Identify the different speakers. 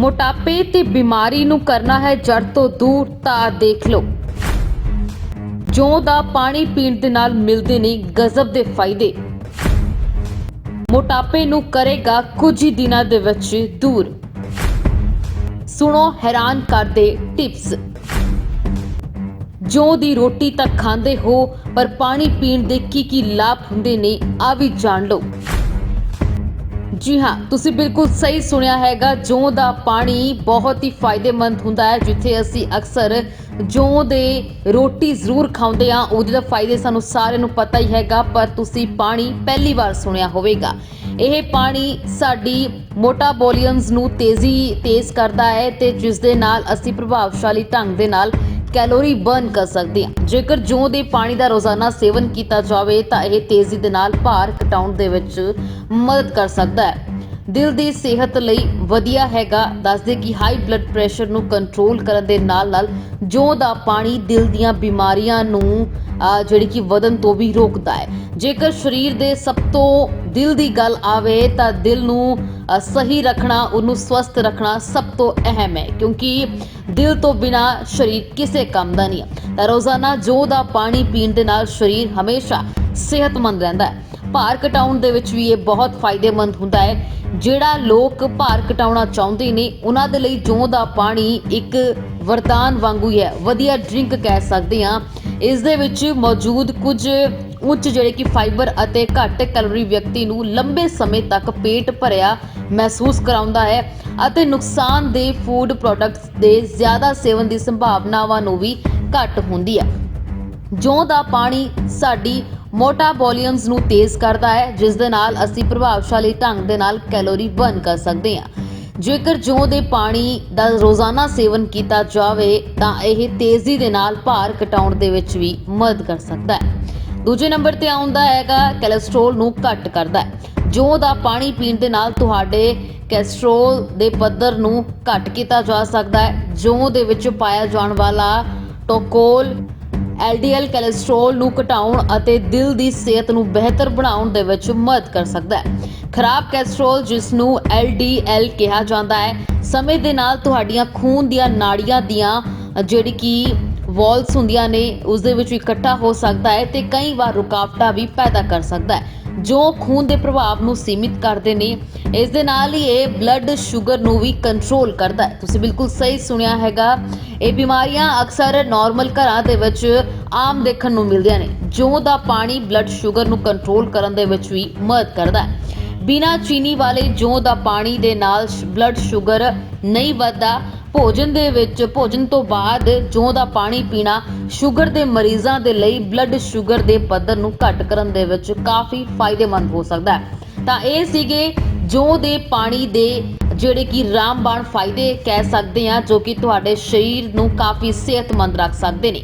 Speaker 1: ਮੋਟਾਪੇ ਤੇ ਬਿਮਾਰੀ ਨੂੰ ਕਰਨਾ ਹੈ ਜੜ ਤੋਂ ਦੂਰ, ਤਾਂ ਦੇਖ ਲਓ। ਜੌਂ ਦਾ ਪਾਣੀ ਪੀਣ ਦੇ ਨਾਲ ਮਿਲਦੇ ਨੇ ਗਜ਼ਬ ਦੇ ਫਾਇਦੇ। ਮੋਟਾਪੇ ਨੂੰ ਕਰੇਗਾ ਕੁਝ ਹੀ ਦਿਨਾਂ ਦੇ ਵਿੱਚ ਦੂਰ। ਸੁਣੋ ਹੈਰਾਨ ਕਰਦੇ ਟਿਪਸ। ਜੋ ਦੀ ਰੋਟੀ ਤਾਂ ਖਾਂਦੇ ਹੋ, ਪਰ ਪਾਣੀ ਪੀਣ ਦੇ ਕੀ ਕੀ ਲਾਭ ਹੁੰਦੇ ਨੇ, ਆ ਵੀ ਜਾਣ ਲਓ। ਜੀ ਹਾਂ, ਤੁਸੀਂ ਬਿਲਕੁਲ ਸਹੀ ਸੁਣਿਆ ਹੈਗਾ, ਜੌਂ ਦਾ ਪਾਣੀ ਬਹੁਤ ਹੀ ਫਾਇਦੇਮੰਦ ਹੁੰਦਾ ਹੈ, ਜਿੱਥੇ ਅਸੀਂ ਅਕਸਰ ਜੌਂ ਦੇ ਰੋਟੀ ਜ਼ਰੂਰ ਖਾਂਦੇ ਆ ਉਹਦੇ ਦਾ ਫਾਇਦੇ ਸਾਨੂੰ ਸਾਰਿਆਂ ਨੂੰ ਪਤਾ ਹੀ ਹੈਗਾ, ਪਰ ਤੁਸੀਂ ਪਾਣੀ ਪਹਿਲੀ ਵਾਰ ਸੁਣਿਆ ਹੋਵੇਗਾ। ਇਹ ਪਾਣੀ ਸਾਡੀ ਮੋਟਾਬੋਲੀਅਮਸ ਨੂੰ ਤੇਜ਼ੀ ਤੇਜ਼ ਕਰਦਾ ਹੈ ਤੇ ਜਿਸ ਦੇ ਨਾਲ ਅਸੀਂ ਪ੍ਰਭਾਵਸ਼ਾਲੀ ਢੰਗ ਦੇ ਨਾਲ ਕੈਲੋਰੀ ਬਰਨ ਕਰ ਸਕਦੇ ਹਾਂ। ਜੇਕਰ ਜੌਂ ਦੇ ਪਾਣੀ ਦਾ ਰੋਜ਼ਾਨਾ ਸੇਵਨ ਕੀਤਾ ਜਾਵੇ ਤਾਂ ਇਹ ਤੇਜ਼ੀ ਦੇ ਨਾਲ ਭਾਰ ਘਟਾਉਣ ਦੇ ਵਿੱਚ ਮਦਦ ਕਰ ਸਕਦਾ ਹੈ। ਦਿਲ ਦੀ ਸਿਹਤ ਲਈ ਵਧੀਆ ਹੈਗਾ, ਦੱਸਦੇ ਕਿ ਹਾਈ ਬਲੱਡ ਪ੍ਰੈਸ਼ਰ ਨੂੰ ਕੰਟਰੋਲ ਕਰਨ ਦੇ ਨਾਲ ਨਾਲ ਜੌਂ ਦਾ ਪਾਣੀ ਦਿਲ ਦੀਆਂ ਬਿਮਾਰੀਆਂ ਨੂੰ ਜਿਹੜੀ ਕਿ ਵਧਨ ਤੋਂ ਵੀ ਰੋਕਦਾ ਹੈ। ਜੇਕਰ ਸਰੀਰ ਦੇ ਸਭ ਤੋਂ ਦਿਲ ਦੀ ਗੱਲ ਆਵੇ ਤਾਂ ਦਿਲ ਨੂੰ ਸਹੀ ਰੱਖਣਾ, ਉਹਨੂੰ ਸਵਸਥ ਰੱਖਣਾ ਸਭ ਤੋਂ ਅਹਿਮ ਹੈ, ਕਿਉਂਕਿ ਦਿਲ ਤੋਂ ਬਿਨਾ ਸਰੀਰ ਕਿਸੇ ਕੰਮ ਦਾ ਨਹੀਂ ਹੈ। ਤਾਂ ਰੋਜ਼ਾਨਾ ਜੋ ਦਾ ਪਾਣੀ ਪੀਣ ਦੇ ਨਾਲ ਸਰੀਰ ਹਮੇਸ਼ਾ ਸਿਹਤਮੰਦ ਰਹਿੰਦਾ ਹੈ। ਭਾਰ ਘਟਾਉਣ ਦੇ ਵਿੱਚ ਵੀ ਇਹ ਬਹੁਤ ਫਾਇਦੇਮੰਦ ਹੁੰਦਾ ਹੈ। ਜਿਹੜਾ ਲੋਕ ਭਾਰ ਘਟਾਉਣਾ ਚਾਹੁੰਦੇ ਨੇ, ਉਹਨਾਂ ਦੇ ਲਈ ਜੌਂ ਦਾ ਪਾਣੀ ਇੱਕ ਵਰਦਾਨ ਵਾਂਗੂ ਹੈ ਵਧੀਆ ਡਰਿੰਕ ਕਹਿ ਸਕਦੇ ਹਾਂ। ਇਸ ਦੇ ਵਿੱਚ ਮੌਜੂਦ ਕੁਝ ਉੱਚ ਜਿਹੜੇ ਕਿ ਫਾਈਬਰ ਅਤੇ ਘੱਟ ਕੈਲੋਰੀ ਵਿਅਕਤੀ ਨੂੰ ਲੰਬੇ ਸਮੇਂ ਤੱਕ ਪੇਟ ਭਰਿਆ ਮਹਿਸੂਸ ਕਰਾਉਂਦਾ ਹੈ ਅਤੇ ਨੁਕਸਾਨਦੇਹ ਫੂਡ ਪ੍ਰੋਡਕਟਸ ਦੇ ਜ਼ਿਆਦਾ ਸੇਵਨ ਦੀ ਸੰਭਾਵਨਾਵਾਂ ਨੂੰ ਵੀ ਘੱਟ ਹੁੰਦੀ ਹੈ। ਜੌਂ ਦਾ ਪਾਣੀ ਸਾਡੀ ਮੋਟਾ ਮੋਟਾਬੋਲੀਅਮਸ ਨੂੰ ਤੇਜ਼ ਕਰਦਾ ਹੈ, ਜਿਸ ਦੇ ਨਾਲ ਅਸੀਂ ਪ੍ਰਭਾਵਸ਼ਾਲੀ ਢੰਗ ਦੇ ਨਾਲ ਕੈਲੋਰੀ ਬਰਨ ਕਰ ਸਕਦੇ ਹਾਂ। ਜੇਕਰ ਜੌਂ ਦੇ ਪਾਣੀ ਦਾ ਰੋਜ਼ਾਨਾ ਸੇਵਨ ਕੀਤਾ ਜਾਵੇ, ਤਾਂ ਇਹ ਤੇਜ਼ੀ ਦੇ ਨਾਲ ਭਾਰ ਘਟਾਉਣ ਦੇ ਵਿੱਚ ਵੀ ਮਦਦ ਕਰ ਸਕਦਾ ਹੈ। ਦੂਜੇ ਨੰਬਰ ਤੇ ਆਉਂਦਾ ਹੈਗਾ, ਕੋਲੇਸਟ੍ਰੋਲ ਨੂੰ ਘੱਟ ਕਰਦਾ ਹੈ। ਜੌਂ ਦਾ ਪਾਣੀ ਪੀਣ ਦੇ ਨਾਲ ਤੁਹਾਡੇ ਕੋਲੇਸਟ੍ਰੋਲ ਦੇ ਪੱਧਰ ਨੂੰ ਘੱਟ ਕੀਤਾ ਜਾ ਸਕਦਾ ਹੈ। ਜੌਂ ਦੇ ਵਿੱਚ ਪਾਇਆ ਜਾਣ ਵਾਲਾ ਟੋਕੋਲ ਐਲਡੀਐਲ ਕੋਲੇਸਟ੍ਰੋਲ ਨੂੰ ਘਟਾਉਣ ਅਤੇ ਦਿਲ ਦੀ ਸਿਹਤ ਨੂੰ ਬਿਹਤਰ ਬਣਾਉਣ ਦੇ ਵਿੱਚ ਮਦਦ ਕਰ ਸਕਦਾ ਹੈ। ਖਰਾਬ ਕੋਲੇਸਟ੍ਰੋਲ, ਜਿਸ ਨੂੰ ਐਲਡੀਐਲ ਕਿਹਾ ਜਾਂਦਾ ਹੈ, ਸਮੇਂ ਦੇ ਨਾਲ ਤੁਹਾਡੀਆਂ ਖੂਨ ਦੀਆਂ ਨਾੜੀਆਂ ਦੀਆਂ ਜਿਹੜੀ ਕਿ ਵਾਲਸ ਹੁੰਦੀਆਂ ਨੇ ਉਸ ਦੇ ਵਿੱਚ ਇਕੱਠਾ ਹੋ ਸਕਦਾ ਹੈ ਤੇ ਕਈ ਵਾਰ ਰੁਕਾਵਟਾਂ ਵੀ ਪੈਦਾ ਕਰ ਸਕਦਾ ਹੈ। ਜੋ ਖੂਨ ਦੇ ਪ੍ਰਭਾਵ ਨੂੰ ਸੀਮਿਤ ਕਰਦੇ ਨੇ, ਇਸ ਦੇ ਨਾਲ ਹੀ ਇਹ ਬਲੱਡ ਸ਼ੂਗਰ ਨੂੰ ਵੀ ਕੰਟਰੋਲ ਕਰਦਾ ਹੈ। ਤੁਸੀਂ ਬਿਲਕੁਲ ਸਹੀ ਸੁਣਿਆ ਹੈਗਾ। ਇਹ ਬਿਮਾਰੀਆਂ ਅਕਸਰ ਨਾਰਮਲ ਘਰਾਂ ਦੇ ਵਿੱਚ ਆਮ ਦੇਖਣ ਨੂੰ ਮਿਲਦੀਆਂ ਨੇ। ਜੋ ਦਾ ਪਾਣੀ ਬਲੱਡ ਸ਼ੂਗਰ ਨੂੰ ਕੰਟਰੋਲ ਕਰਨ ਦੇ ਵਿੱਚ ਵੀ ਮਦਦ ਕਰਦਾ ਹੈ। ਬਿਨਾ ਚੀਨੀ ਵਾਲੇ ਜੌਂ ਦਾ ਪਾਣੀ ਦੇ ਨਾਲ ਸ਼- ਬਲੱਡ ਸ਼ੂਗਰ ਨਹੀਂ ਵੱਧਦਾ। ਭੋਜਨ ਦੇ ਵਿੱਚ, ਭੋਜਨ ਤੋਂ ਬਾਅਦ ਜੌਂ ਦਾ ਪਾਣੀ ਪੀਣਾ ਸ਼ੂਗਰ ਦੇ ਮਰੀਜ਼ਾਂ ਦੇ ਲਈ ਬਲੱਡ ਸ਼ੂਗਰ ਦੇ ਪੱਧਰ ਨੂੰ ਘੱਟ ਕਰਨ ਦੇ ਵਿੱਚ ਕਾਫੀ ਫਾਇਦੇਮੰਦ ਹੋ ਸਕਦਾ ਹੈ। ਤਾਂ ਇਹ ਸੀਗੇ ਜੌਂ ਦੇ ਪਾਣੀ ਦੇ ਜਿਹੜੇ ਕਿ ਰਾਮਬਾਣ ਫਾਇਦੇ ਕਹਿ ਸਕਦੇ ਆ ਜੋ ਕਿ ਤੁਹਾਡੇ ਸਰੀਰ ਨੂੰ ਕਾਫੀ ਸਿਹਤਮੰਦ ਰੱਖ ਸਕਦੇ ਨੇ।